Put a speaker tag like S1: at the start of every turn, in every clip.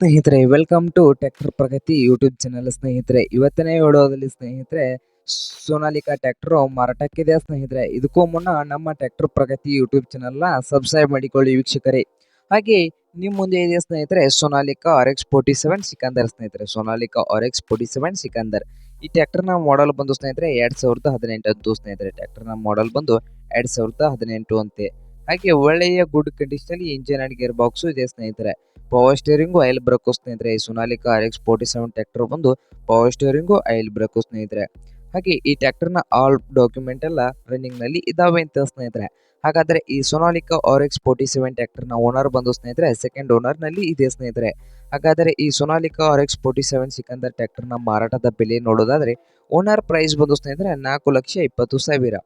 S1: ಸ್ನೇಹಿತರೆ welcome to tractor Pragati YouTube channel ಸ್ನೇಹಿತರೆ. ಇವತ್ತನೇ ವಿಡಿಯೋದಲ್ಲಿ ಸ್ನೇಹಿತರೆ, ಸೋನಾಲಿಕಾ ಟ್ರ್ಯಾಕ್ಟರ್ ಮಾರಾಟಕ್ಕಿದೆ ಸ್ನೇಹಿತರೆ? ಇದಕ್ಕೂ ಮುನ್ನ ನಮ್ಮ ಟ್ರ್ಯಾಕ್ಟರ್ ಪ್ರಗತಿ ಯೂಟ್ಯೂಬ್ ಚಾನಲ್ನ ಸಬ್ಸ್ಕ್ರೈಬ್ ಮಾಡಿಕೊಳ್ಳಿ ವೀಕ್ಷಕರೇ. ಹಾಗೆ ನಿಮ್ಮ ಮುಂದೆ ಇದೆ ಸ್ನೇಹಿತರೆ? Sonalika R X forty seven Sikandar ಸ್ನೇಹಿತರೆ. Sonalika R X forty seven Sikandar. ಈ ಟ್ರ್ಯಾಕ್ಟರ್ನ ಮಾಡೆಲ್ ಬಂದು ಸ್ನೇಹಿತರೆ, ಎರಡು ಸಾವಿರದ ಹದಿನೆಂಟದ್ದು ಸ್ನೇಹಿತರೆ. ಟ್ರ್ಯಾಕ್ಟರ್ನ ಮಾಡೆಲ್ ಬಂದು ಎರಡು ಸಾವಿರದ ಹದಿನೆಂಟು ಅಂತೆ. ಹಾಗೆ ಒಳ್ಳೆಯ ಗುಡ್ ಕಂಡೀಷನಲ್ಲಿ ಇಂಜಿನ್ ಅಂಡ್ ಗೇರ್ ಬಾಕ್ಸ್ ಇದೆ ಸ್ನೇಹಿತರೆ ಪವರ್ ಸ್ಟೇರಿಂಗು ಆಯಿಲ್ ಬ್ರೇಕು ಸ್ನೇಹಿತರೆ, ಈ Sonalika R X forty seven tractor ಬಂದು ಪವರ್ ಸ್ಟೇರಿಂಗು ಆಯಿಲ್ ಬ್ರೇಕು ಸ್ನೇಹಿತರೆ. ಹಾಗೆ ಈ ಟ್ರ್ಯಾಕ್ಟರ್ನ ಆಲ್ ಡಾಕ್ಯುಮೆಂಟ್ ಎಲ್ಲ ರನ್ನಿಂಗ್ನಲ್ಲಿ ಇದಾವೆ ಅಂತ ಸ್ನೇಹಿತರೆ. ಹಾಗಾದ್ರೆ ಈ Sonalika R X forty seven ಟ್ರ್ಯಾಕ್ಟರ್ನ ಓನರ್ ಬಂದು ಸ್ನೇಹಿತರೆ ಸೆಕೆಂಡ್ ಓನರ್ನಲ್ಲಿ ಇದೆ ಸ್ನೇಹಿತರೆ. ಹಾಗಾದರೆ ಈ Sonalika R X forty seven Sikandar ಟ್ರ್ಯಾಕ್ಟರ್ನ ಮಾರಾಟದ ಬೆಲೆ ನೋಡೋದಾದ್ರೆ ಓನರ್ ಪ್ರೈಸ್ ಬಂದು ಸ್ನೇಹಿತರೆ ನಾಲ್ಕು ಲಕ್ಷ ಇಪ್ಪತ್ತು ಸಾವಿರ.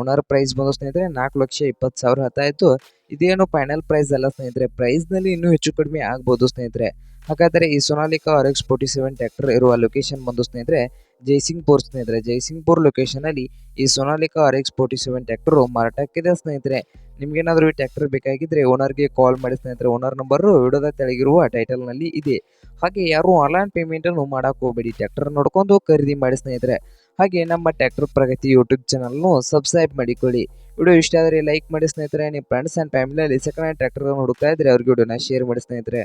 S1: ಓನರ್ ಪ್ರೈಸ್ ಬಂದು ಸ್ನೇಹಿತರೆ, ನಾಲ್ಕು ಲಕ್ಷ ಇಪ್ಪತ್ತು ಸಾವಿರ ಹತ್ತಾಯಿತು ಇದೇನು ಫೈನಲ್ ಪ್ರೈಸ್ ಅಲ್ಲ ಸ್ನೇಹಿತರೆ. ಪ್ರೈಸ್ನಲ್ಲಿ ಇನ್ನೂ ಹೆಚ್ಚು ಕಡಿಮೆ ಆಗ್ಬೋದು ಸ್ನೇಹಿತರೆ. ಹಾಗಾದರೆ ಈ Sonalika R X forty seven tractor ಇರುವ ಲೊಕೇಶನ್ ಬಂದು ಸ್ನೇಹಿತರೆ ಜೈಸಿಂಗ್ಪುರ್ ಸ್ನೇಹಿತರೆ, ಜೈಸಿಂಗ್ಪುರ್ ಲೊಕೇಶನ್ ಅಲ್ಲಿ ಈ Sonalika R X forty seven tractor ಮಾರಾಟಕ್ಕಿದೆ ಸ್ನೇಹಿತರೆ. ನಿಮ್ಗೇನಾದರೂ ಈ ಟ್ರ್ಯಾಕ್ಟರ್ ಬೇಕಾಗಿದ್ರೆ ಓನರ್ಗೆ ಕಾಲ್ ಮಾಡಿ ಸ್ನೇಹಿತರೆ. ಓನರ್ ನಂಬರು ವಿಡಿಯೋದ ತೆಳಗಿರುವ ಟೈಟಲ್ನಲ್ಲಿ ಇದೆ. ಹಾಗೆ ಯಾರು ಆನ್ಲೈನ್ ಪೇಮೆಂಟ್ ಅನ್ನು ಮಾಡಕ್ ಹೋಗಬೇಡಿ ಟ್ರ್ಯಾಕ್ಟರ್ ನೋಡ್ಕೊಂಡು ಖರೀದಿ ಮಾಡಿ ಸ್ನೇಹಿತರೆ. ಹಾಗೆ ನಮ್ಮ ಟ್ರ್ಯಾಕ್ಟರ್ ಪ್ರಗತಿ ಯೂಟ್ಯೂಬ್ ಚಾನಲ್ನು ಸಬ್ಸ್ಕ್ರೈಬ್ ಮಾಡಿಕೊಳ್ಳಿ. ವಿಡಿಯೋ ಇಷ್ಟ ಆದರೆ ಲೈಕ್ ಮಾಡಿ ಸ್ನೇಹಿತರೆ. ನಿಮ್ಮ ಫ್ರೆಂಡ್ಸ್ ಆ್ಯಂಡ್ ಫ್ಯಾಮಿಲಿಯಲ್ಲಿ ಸೆಕೆಂಡ್ ಹ್ಯಾಂಡ್ ಟ್ರ್ಯಾಕ್ಟರ್ ಹುಡುಕ್ತಾ ಇದ್ರೆ ಅವ್ರಿಗೆ ವಿಡಿಯೋನ ಶೇರ್ ಮಾಡಿ ಸ್ನೇಹಿತರೆ.